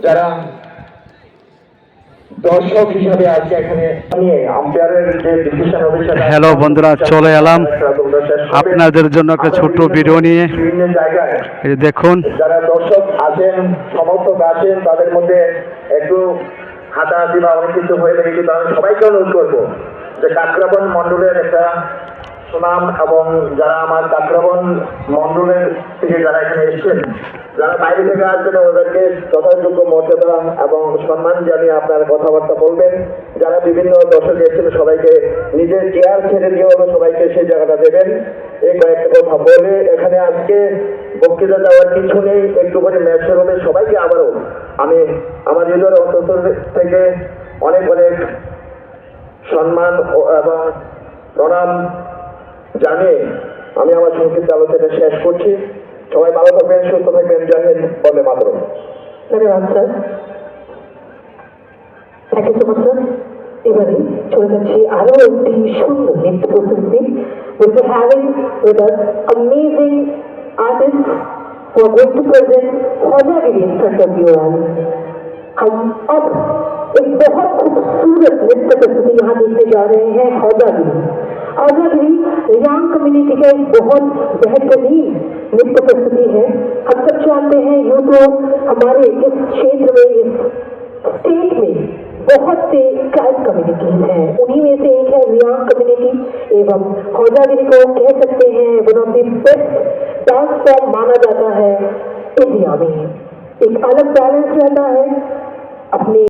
যারা দর্শক হিসাবে আজকে এখানে নিয়ে আম্পায়ারের যে ডিসিশন হবে হ্যালো বন্ধুরা, চলে এলাম। আপনাদের জন্য একটা ছোট্ট ভিডিও নিয়ে। দেখুন। যারা দর্শক আছেন সমর্থক আছেন তাদের মধ্যে একটু হাতাহাতি বা অনেক কিছু হয়ে থাকে কিন্তু আমি সবাইকে অনুরোধ করব যে কাকরাবন মণ্ডলের একটা সুনাম এবং যারা আমার কাকরাবন মন্ডলের থেকে যারা এখানে এসেছেন, যারা বাইরে থেকে আসবেন, ওদেরকে যথাযোগ্য মর্যাদা এবং সম্মান জানিয়ে আপনার কথাবার্তা বলবেন। যারা বিভিন্ন দর্শক এসেছেন, সবাইকে নিজের চেয়ার ছেড়ে দিয়ে হবে সবাইকে সেই জায়গাটা দেবেন। এই কয়েকটা কথা বলে এখানে আজকে বক্তৃতা দেওয়ার কিছু নেই একটু করে ম্যাচ হবে, সবাইকে আবারও আমি আমার নিজের অন্তর থেকে অনেক অনেক সম্মান এবং প্রণাম জানিয়ে আমি আমার সংক্ষিপ্ত আলোচনা শেষ করছি সবাই ভালো থাকবেন সুস্থ থাকবেন জানেন বলে মাত্র ধন্যবাদ sir thank you so much sir এবারে চলে যাচ্ছি আরো একটি সুন্দর নৃত্য প্রস্তুতি will be having with us amazing artist who are going to present Kojagiri in front of you all. हम अब एक बहुत खूबसूरत नृत्य प्रस्तुति यहाँ देखने जा रहे हैं हौजागिरी हौजागिरी रियांग कम्युनिटी का एक बहुत बेहतरीन नृत्य प्रस्तुति है, हम सब जानते हैं यूँ तो हमारे इस क्षेत्र में, इस स्टेट में बहुत से ट्राइब कम्युनिटीज हैं। उन्हीं में से एक है रियांग कम्युनिटी एवं हौजागिरी को कह सकते हैं one of the best dance form माना जाता है इंडिया में। एक अलग बैलेंस रहता है अपने